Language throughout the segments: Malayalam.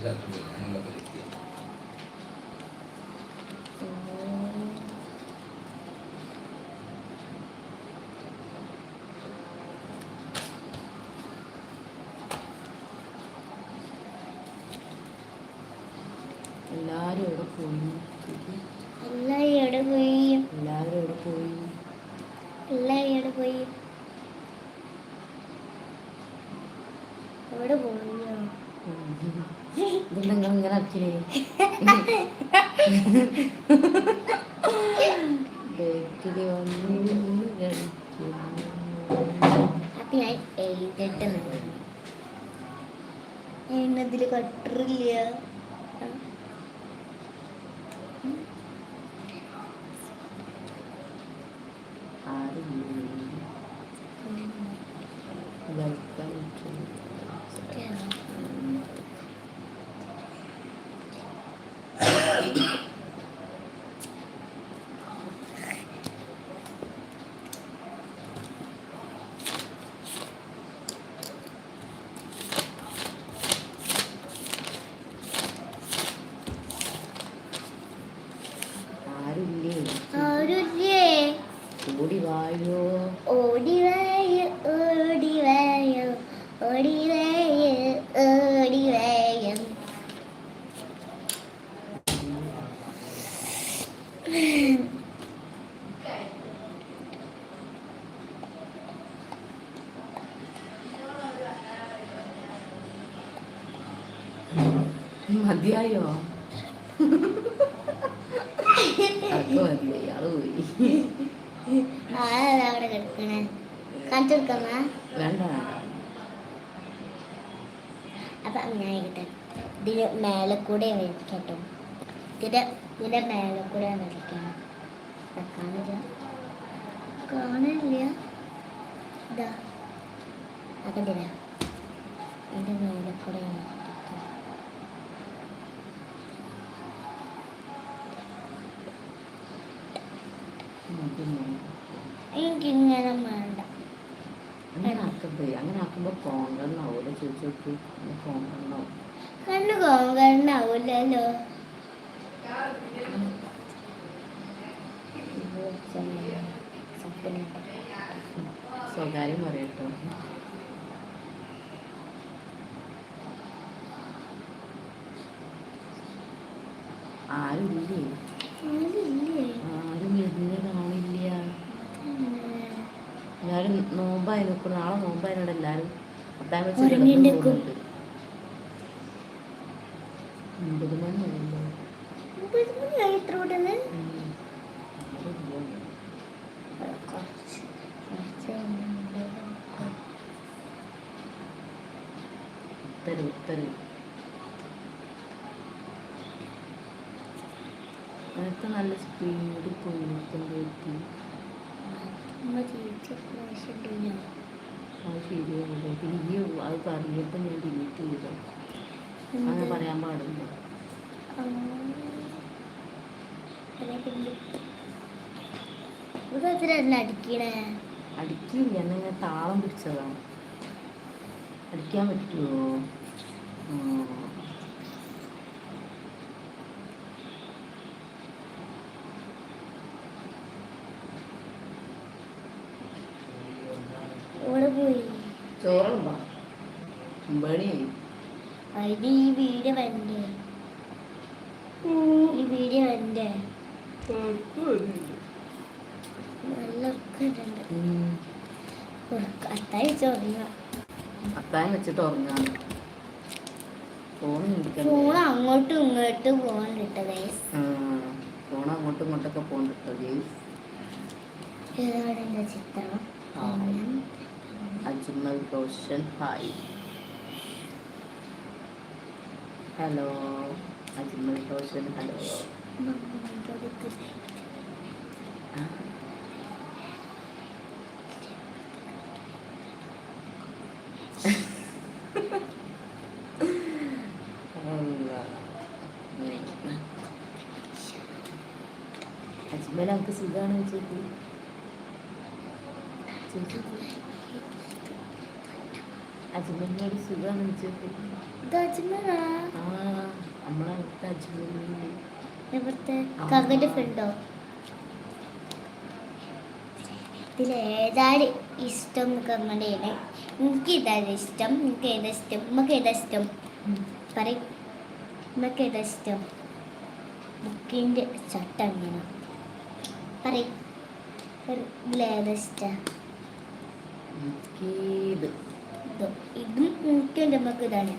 എല്ലാരും ഇവിടെ പോയി എല്ലാരും എവിടെ പോയി എല്ലാവരും എവിടെ പോയി എല്ലാരും എവിടെ പോയി എവിടെ പോയോ ഇതെന്താ നിങ്ങൾ ഇങ്ങനെ അച്ഛനെ ബേക്കിൽ വന്നു അപ്പൊ ഞാൻ എഴുതിട്ട് എന്നതിൽ കട്ടറില്ല. മതിയായോ? പോയി. അവിടെ കിടക്കണേ? കാണിച്ചു കൊടുക്കാമ? വേണ്ട. അപ്പൊ ഞാൻ കിട്ടെ ഇതിന് മേലെ കൂടെ വരയ്ക്കട്ടോ ഇതിന്റെ ഇതിന്റെ മേലെ കൂടെ വരയ്ക്കണം ദാ കാണില്ല കാണില്ല ഇതാ. ഇതിന്റെ മേലെ കൂടെ എനിക്കിങ്ങനെ വേണ്ട. അങ്ങനെ ആക്കണ്ടേ അങ്ങനെ ആക്കുമ്പോൾ കോങ്കണ്ണാവൂല ചോദിച്ചു നോക്കി കോങ്കണ്ണാവും. കണ്ണു കോങ്കണ്ണാവൂലല്ലോ. സ്വകാര്യം പറയട്ടോ. ആരുമില്ലേ ആരും വരുന്ന കാണില്ല എല്ലാരും നോമ്പായി നിൽക്കും നാളെ നോമ്പായിട്ട് എല്ലാരും പത്താം വെച്ച്. ഒമ്പത് എത്ര ഉത്തരവ് ഉത്തരവ് നേരത്തെ നല്ല സ്പീഡ് പോയി ശരിയാവില്ല പിന്നെ ഈ അത് പറഞ്ഞിട്ട് ഞാൻ ഡിലീറ്റ് ചെയ്തു. അങ്ങനെ പറയാൻ അടിക്കണേ? അടിക്കില്ല. എന്നാ ഞാൻ താളം പിടിച്ചതാണ്. അടിക്കാൻ പറ്റുമോ ഇവിടെ പോയി ചോറുണ്ടോ? അതിന് ഈ വീഡിയോ വരണ്ടേ? ഈ വീഡിയോ വരണ്ടേ? നല്ല അത്തായം വെച്ചിട്ട് ഉറങ്ങാണ്. ഫോൺ ഫോൺ അങ്ങോട്ടും ഇങ്ങോട്ടും പോകണ്ടിട്ടതേ ഫോൺ അങ്ങോട്ടും ഇങ്ങോട്ടൊക്കെ പോകാൻ ഇതാണ് എന്റെ ചിത്രം. Ajmal Roshan. Hi hello Ajmal Roshan hello Ajmal നമുക്ക് സുഖമാണ് ചേച്ചി ചേച്ചി അജ്മലിനോട് സുഖമാണ് വെച്ചത് ഇത് അജ്മലാ ആ നമ്മളെ അടുത്ത അജ്മലിന്. ഇവിടുത്തെ കകന്റെ ഫ്രണ്ടോ ഇതിലേതാണ് ഇഷ്ടം ചെയ്യണേ എനിക്ക് ഇതാണ് ഇഷ്ടം? എനിക്ക് ഏതാ ഇഷ്ടം? നമുക്ക് ഏതാ ഇഷ്ടം? പറയും. നമുക്ക് ഏതാ ഇഷ്ടം? ബുക്കിന്റെ ചട്ട അങ്ങനെ. പറയും. ഇതിലേതാ ഇഷ്ടം? ഇത് ഇതും എനിക്ക് നമുക്ക് ഇതാണ്.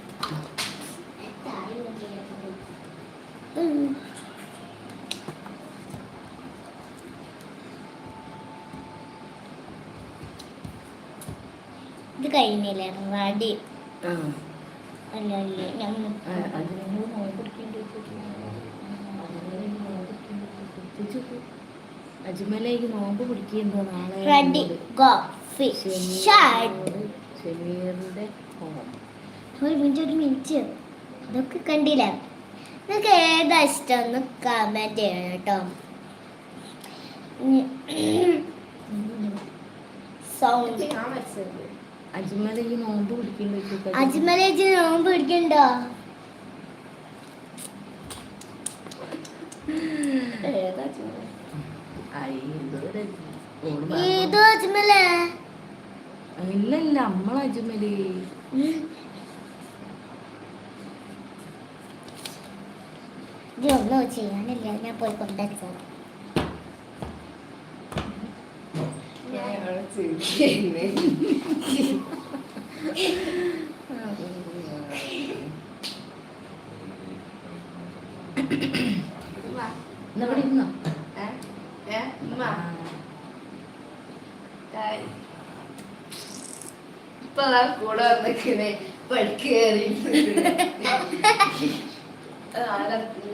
ഇത് കഴിഞ്ഞില്ലേ? ആ. അല്ല വെച്ചിട്ട് അജ്മലേക്ക് നോമ്പ് പിടിക്കുന്നുണ്ടോ നാളെ ഹോം ഒരു മിനിറ്റ് ഒരു മിനിറ്റ്. ഇതൊക്കെ കണ്ടില്ല? നിങ്ങൾക്ക് ഏതാ ഇഷ്ടം? ഒന്ന് കമന്റ് ചെയ്യണം കേട്ടോ. സൗണ്ട് അജ്മല ഈ നോമ്പ് നോമ്പ് പിടിക്കണ്ടോ ഏതോ അജ്മലേ. അജ്മല? ഇല്ല അമ്മള നമ്മളെ അജ്മൽ. ഇതൊന്നും ചെയ്യാനില്ല ഞാൻ പോയി കൊണ്ടുവച്ചത് എന്നാ ഇവിടെ ഇരുന്നോ? ഇപ്പൊ ദാ കൂടെ വന്നിക്കണേ പഠിക്കേറി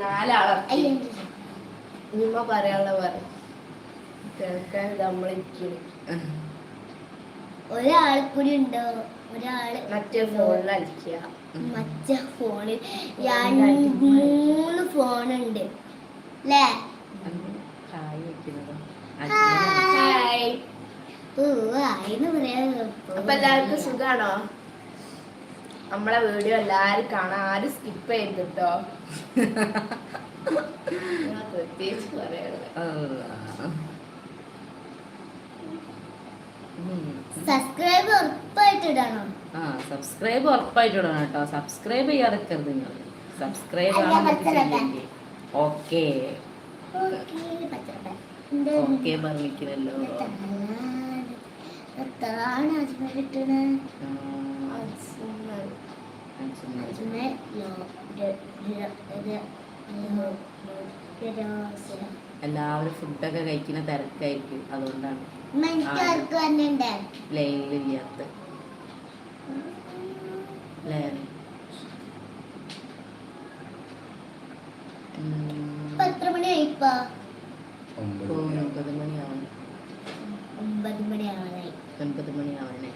നാലാളെ നിമ്മ പറയാനുള്ള പറ കേൾക്കാൻ നമ്മളിരിക്കണ് ഒരാൾ കൂടി ഉണ്ടോ? ഒരാൾ മറ്റേ ഫോണിൽ അടിക്കുക. മറ്റേ ഫോണിൽ മൂന്ന് ഫോണുണ്ട്. അല്ലേ ഹായ്. ഹായ്. അപ്പൊ എല്ലാവർക്കും സുഖാണോ? നമ്മളെ വീഡിയോ എല്ലാരും കാണാൻ ആരും സ്കിപ്പ് ചെയ്ത് കേട്ടോ പ്രത്യേകിച്ച് സബ്സ്ക്രൈബ് ഉറപ്പായിട്ട് ഇടണം. ആ സബ്സ്ക്രൈബ് ഉറപ്പായിട്ട് ഇടണം കേട്ടോ. സബ്സ്ക്രൈബ് ചെയ്യാതെക്കരുത് നിങ്ങൾ സബ്സ്ക്രൈബ് ആണ്. ഓക്കെ. ഓക്കേ, പച്ചരക്ക. എത്താണ് അജ്മൽ കിട്ടണേ. അജ്മൽ എല്ലാവരും ഫുഡൊക്കെ കഴിക്കുന്ന തിരക്കായിരിക്കും അതുകൊണ്ടാണ്. എത്ര ഇപ്പൊ? ഒമ്പത് മണിയാവണം ഒമ്പത് മണിയാവാനായി ഒൻപത് മണിയാവണേ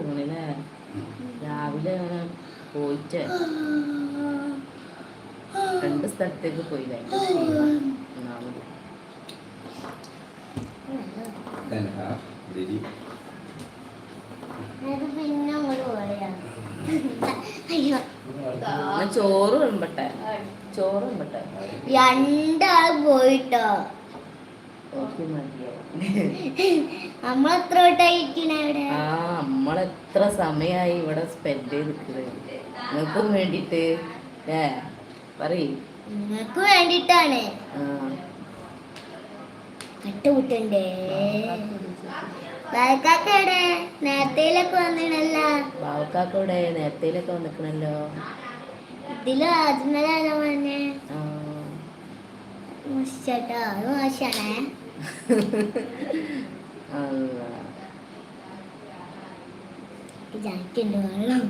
ഊണില്ലേ രാവിലെ അങ്ങനെ പോയിട്ട് രണ്ട് സ്ഥലത്തേക്ക് പോയില്ലേ? ഒന്നാമത് അത് പിന്നെ അങ്ങോട്ട് പോയാ അയ്യോ എന്നാ ചോറ് വിളമ്പട്ടെ? ചോറ് വിളമ്പട്ടെ? രണ്ടാൾ പോയിട്ടോ. ആ നമ്മളെത്ര സമയായി ഇവിടെ സ്പെൻഡ് ചെയ്ത് നിൽക്കുന്നത് നിങ്ങൾക്കും വേണ്ടിട്ട് ഏ പറയ്. നിങ്ങൾക്ക് വേണ്ടിട്ടാണ്. കട്ടുമുട്ടണ്ടേ നേരത്തേലൊക്കെ വെള്ളം ബാവക്കാക്കൂടെ നേരത്തേലൊക്കെ വന്നിക്കണല്ലോ. ഇതിൽ വെള്ളം വന്നെ. വെള്ളം മോശട്ടോ അത് മോശാണേ. വെള്ളം ജാക്കിണ്ട് വെള്ളം.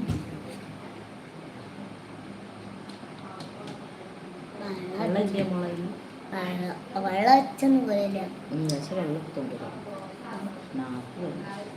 വെള്ളം വെള്ളം വെള്ളം വെള്ളം വെള്ളം വെള്ളം വെള്ളം വെള്ളം വെള്ളം വെള്ളം വെള്ളം വെള്ളം വെള്ളം വെള്ളം. വെള്ളം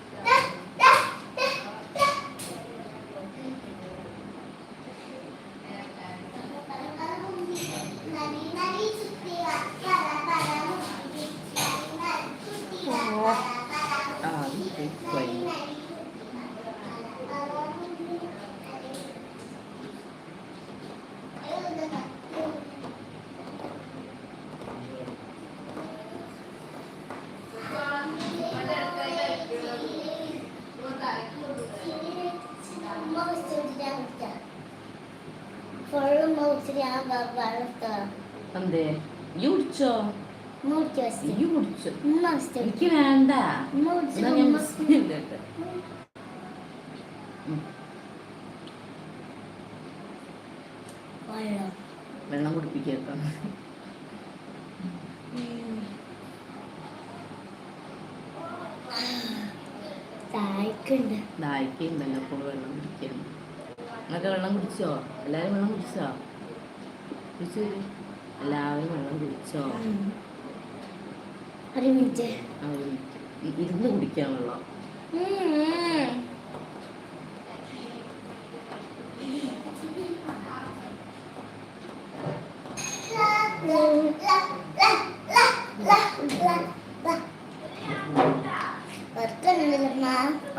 എന്തേ? ഈ കുടിച്ചോ മൂടി വെച്ചു. ഈ കുടിച്ചോ എനിക്ക് വേണ്ട. വെള്ളം. കുടിപ്പിക്കാം ദാഹിക്കുണ്ടല്ലോ അപ്പോൾ വെള്ളം കുടിക്കാൻ. നിങ്ങളൊക്കെ വെള്ളം കുടിച്ചോ? എല്ലാവരും വെള്ളം കുടിച്ചു? എല്ലാവരും വെള്ളം കുടിച്ചോ? ഇരുന്ന് കുടിക്കാൻ വെള്ളം.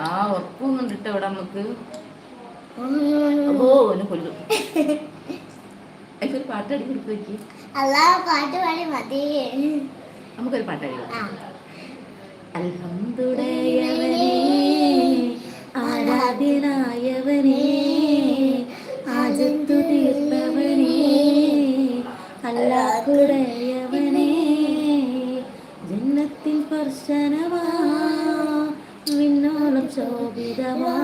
ആ ഉറപ്പൊന്നും കിട്ടോ ഇവിടെ നമുക്ക് ഓ ഒന്ന് കൊല്ലും. എനിക്കൊരു പാട്ടാടി കൊടുത്തു നോക്കി. അല്ലാ പാട്ട് പാടി മതി. നമുക്കൊരു പാട്ടാടി അൽഹംദുടയവനേ ആരാധ്യനായവനേ ആജത്തു തീർത്തവനേ അല്ലാഹുടയവനേ ജന്നത്തിൽ സ്പർശനമാ വിന്നോളം ശോഭിതമാ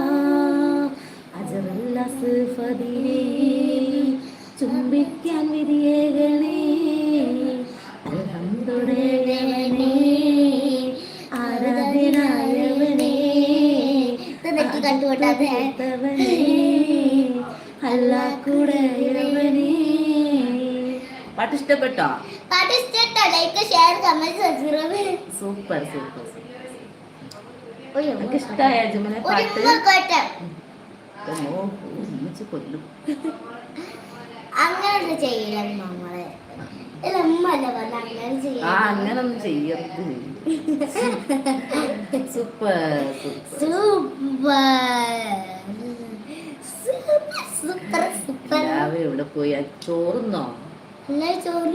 അജറല്ല സിഫതിനെ ചുംബിക്കാൻ വിധിയേകണേ. ആരാധ്യനായവനേ ഇത് നെറ്റി കണ്ടുകൊണ്ടാതെ അല്ലാഹുടയവനേ. പാട്ട് ഇഷ്ടപ്പെട്ടോ പാട്ട് ഇഷ്ടപ്പെട്ടോ like share comment subscribe super. Super എനിക്ക് ഇഷ്ടമായ ഒരു പാട്ട് കൊല്ലും. അങ്ങനെ ചെയ്യില്ല നമ്മളെ. അങ്ങനൊന്നും ചെയ്യരുത്. Super super. സൂപ്പർ. രാവിലെ ഇവിടെ പോയി? ചോറുന്നോ? ചോറ്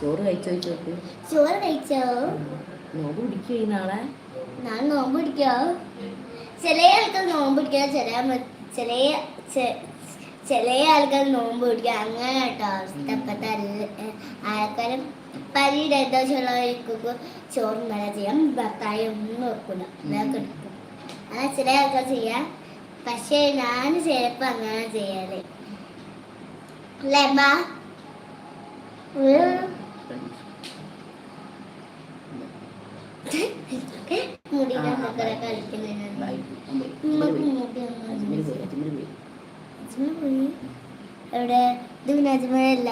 ചോറ് കഴിച്ചോ ചോക്ക് ചോറ് കഴിച്ചോ? നോമ്പ് പിടിക്കോ നാളെ? ഞാൻ നോമ്പ് പിടിക്കോ? ചില ആൾക്കാർ നോമ്പ് ചില ചില ചില ആൾക്കാർ നോമ്പ് പിടിക്കുക അങ്ങനെ കേട്ടോ അവസ്ഥ. ഇപ്പത്തെ എല്ലാ- ആൾക്കാരും പനി ദോഷമുള്ളവർക്കൊക്കെ ചോറും വില ചെയ്യാം. ഭർത്താവ് ഒന്നും വെക്കില്ല എടുക്കും. അങ്ങനെ ചില ആൾക്കാർ ചെയ്യാം. പക്ഷേ ഞാൻ ചിലപ്പോ അങ്ങനെ ചെയ്യാറ്. അമ്മ? ഉം. എവിടെ ഇത് പിന്നെ അജ്മലല്ല